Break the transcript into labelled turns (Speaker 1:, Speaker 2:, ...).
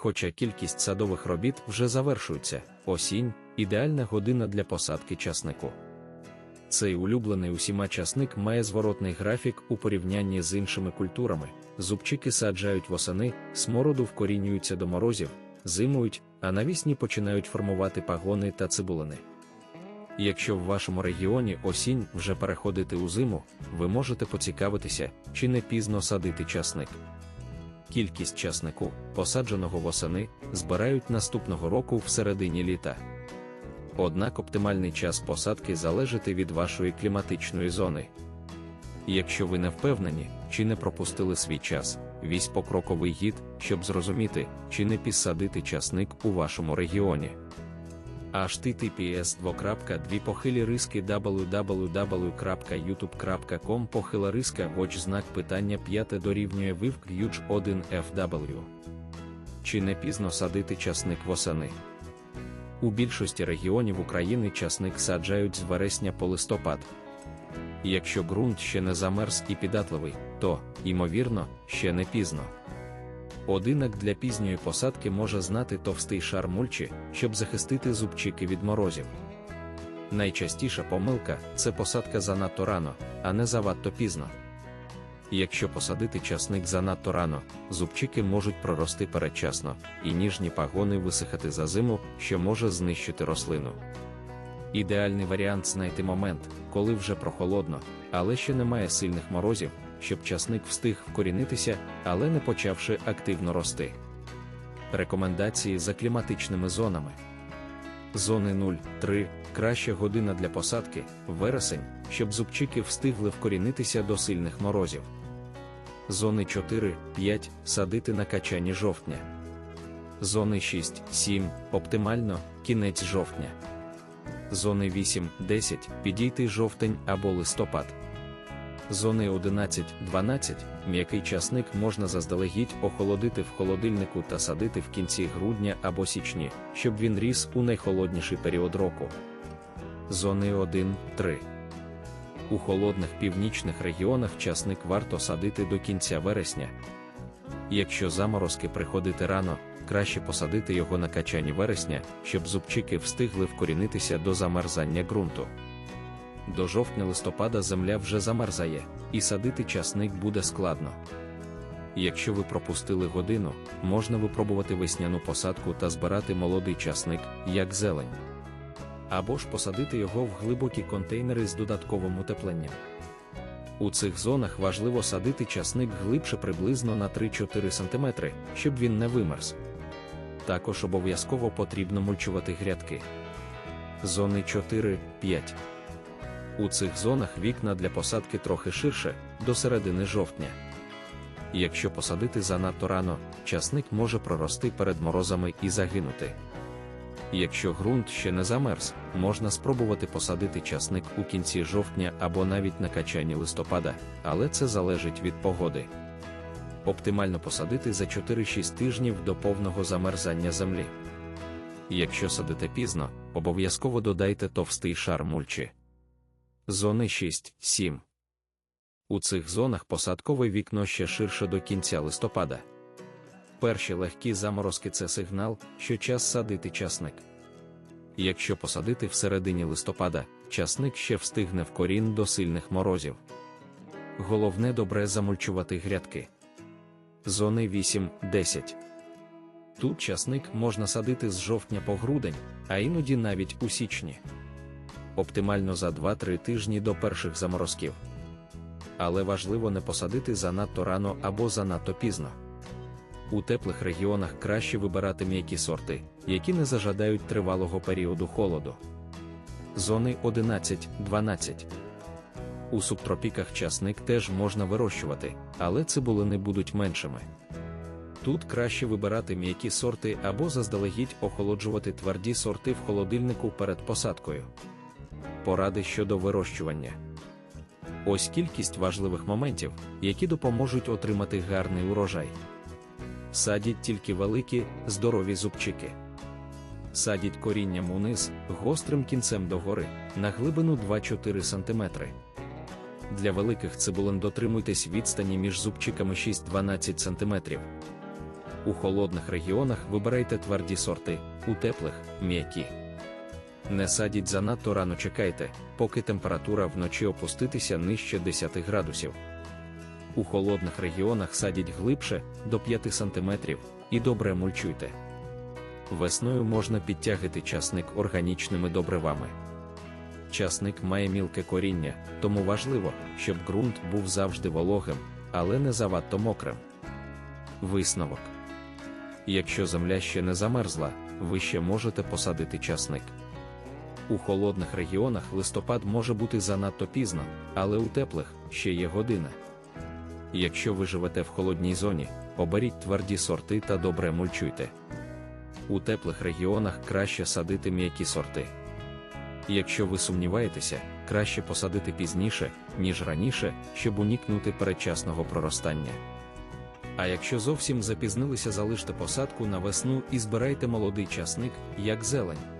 Speaker 1: Хоча кількість садових робіт вже завершується, осінь ідеальна година для посадки часнику. Цей улюблений усіма часник має зворотний графік у порівнянні з іншими культурами. Зубчики саджають восени, смороду вкорінюються до морозів, зимують, а навісні починають формувати пагони та цибулини. Якщо в вашому регіоні осінь вже переходити у зиму, ви можете поцікавитися, чи не пізно садити часник. Кількість часнику, посадженого восени, збирають наступного року в середині літа. Однак оптимальний час посадки залежить від вашої кліматичної зони. Якщо ви не впевнені, чи не пропустили свій час, візь покроковий гід, щоб зрозуміти, чи не підсадити часник у вашому регіоні. Https 2 похилі риски www.youtube.com похила риска watch знак питання 5 дорівнює вивк Huge 1 FW. Чи не пізно садити часник восени? У більшості регіонів України часник саджають з вересня по листопад. Якщо ґрунт ще не замерз і піддатливий, то, ймовірно, ще не пізно. Одинак для пізньої посадки може знати товстий шар мульчі, щоб захистити зубчики від морозів. Найчастіша помилка це посадка занадто рано, а не завадто пізно. Якщо посадити часник занадто рано, зубчики можуть прорости передчасно, і ніжні пагони висихати за зиму, що може знищити рослину. Ідеальний варіант знайти момент, коли вже прохолодно, але ще немає сильних морозів, щоб часник встиг вкорінитися, але не почавши активно рости. Рекомендації за кліматичними зонами. Зони 0-3 краща година для посадки вересень, щоб зубчики встигли вкорінитися до сильних морозів. Зони 4-5 садити на качані жовтня. Зони 6-7 оптимально кінець жовтня. Зони 8-10 підійти жовтень або листопад. Зони 11-12 м'який часник можна заздалегідь охолодити в холодильнику та садити в кінці грудня або січні, щоб він ріс у найхолодніший період року. Зони 1-3 у холодних північних регіонах часник варто садити до кінця вересня. Якщо заморозки приходити рано, краще посадити його на качані вересня, щоб зубчики встигли вкорінитися до замерзання ґрунту. До жовтня-листопада земля вже замерзає, і садити часник буде складно. Якщо ви пропустили годину, можна випробувати весняну посадку та збирати молодий часник, як зелень. Або ж посадити його в глибокі контейнери з додатковим утепленням. У цих зонах важливо садити часник глибше приблизно на 3-4 см, щоб він не вимерз. Також обов'язково потрібно мульчувати грядки. Зони 4-5 у цих зонах вікна для посадки трохи ширше, до середини жовтня. Якщо посадити занадто рано, часник може прорости перед морозами і загинути. Якщо ґрунт ще не замерз, можна спробувати посадити часник у кінці жовтня або навіть на качанні листопада, але це залежить від погоди. Оптимально посадити за 4-6 тижнів до повного замерзання землі. Якщо садите пізно, обов'язково додайте товстий шар мульчі. Зони 6-7. У цих зонах посадкове вікно ще ширше до кінця листопада. Перші легкі заморозки це сигнал, що час садити часник. Якщо посадити всередині листопада, часник ще встигне в корін до сильних морозів. Головне добре замульчувати грядки. Зони 8-10. Тут часник можна садити з жовтня по грудень, а іноді навіть у січні оптимально за 2-3 тижні до перших заморозків. Але важливо не посадити занадто рано або занадто пізно. У теплих регіонах краще вибирати м'які сорти, які не зажадають тривалого періоду холоду. Зони 11-12. У субтропіках часник теж можна вирощувати, але цибулини будуть меншими. Тут краще вибирати м'які сорти або заздалегідь охолоджувати тверді сорти в холодильнику перед посадкою поради щодо вирощування. Ось кількість важливих моментів, які допоможуть отримати гарний урожай. Садіть тільки великі, здорові зубчики. Садіть корінням униз, гострим кінцем догори, на глибину 2-4 см. Для великих цибулин дотримуйтесь відстані між зубчиками 6-12 см. У холодних регіонах вибирайте тверді сорти, у теплих м'які. Не садіть занадто рано чекайте, поки температура вночі опуститися нижче 10 градусів. У холодних регіонах садіть глибше до 5 см і добре мульчуйте. Весною можна підтягити часник органічними добривами. Часник має мілке коріння, тому важливо, щоб ґрунт був завжди вологим, але не завадто мокрим. Висновок. Якщо земля ще не замерзла, ви ще можете посадити часник. У холодних регіонах листопад може бути занадто пізно, але у теплих ще є година. Якщо ви живете в холодній зоні, оберіть тверді сорти та добре мульчуйте. У теплих регіонах краще садити м'які сорти. Якщо ви сумніваєтеся, краще посадити пізніше, ніж раніше, щоб уникнути передчасного проростання. А якщо зовсім запізнилися, залиште посадку на весну і збирайте молодий часник, як зелень.